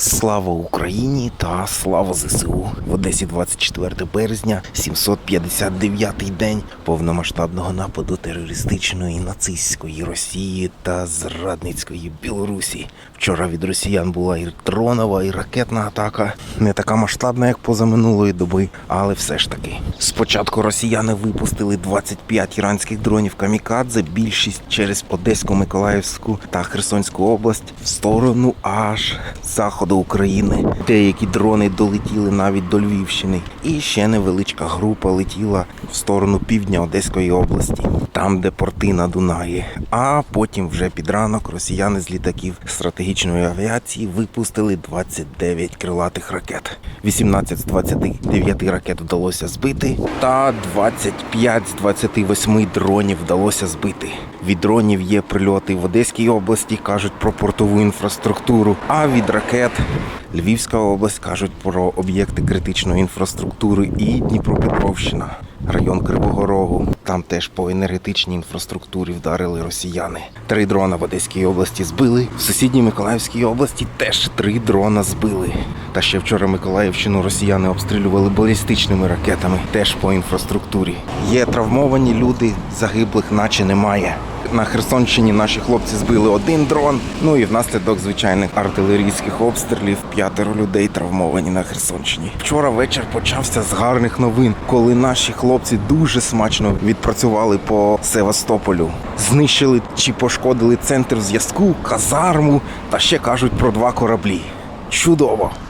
Слава Україні та слава ЗСУ в Одесі 24 березня, 759-й день повномасштабного нападу терористичної нацистської Росії та зрадницької Білорусі. Вчора від росіян була і дронова, і ракетна атака. Не така масштабна, як позаминулої доби, але все ж таки. Спочатку росіяни випустили 25 іранських дронів камікадзе, більшість через Одеську, Миколаївську та Херсонську область в сторону аж заходу України. Деякі дрони долетіли навіть до Львівщини. І ще невеличка група летіла в сторону півдня Одеської області, там, де порти на Дунаї. А потім вже під ранок росіяни з літаків стратегічної авіації випустили 29 крилатих ракет. 18 з 29 ракет вдалося збити, та 25 з 28 дронів вдалося збити. Від дронів є прильоти в Одеській області, кажуть про портову інфраструктуру. А від ракет Львівська область кажуть про об'єкти критичної інфраструктури і Дніпропетровщина, район Кривого Рогу. Там теж по енергетичній інфраструктурі вдарили росіяни. Три дрона в Одеській області збили. В сусідній Миколаївській області теж три дрона збили. Та ще вчора Миколаївщину росіяни обстрілювали балістичними ракетами, теж по інфраструктурі. Є травмовані люди, загиблих наче немає. На Херсонщині наші хлопці збили один дрон. Ну і внаслідок звичайних артилерійських обстрілів п'ятеро людей травмовані на Херсонщині. Вчора вечір почався з гарних новин, коли наші хлопці дуже смачно відпрацювали по Севастополю, знищили чи пошкодили центр зв'язку, казарму та ще кажуть про два кораблі. Чудово!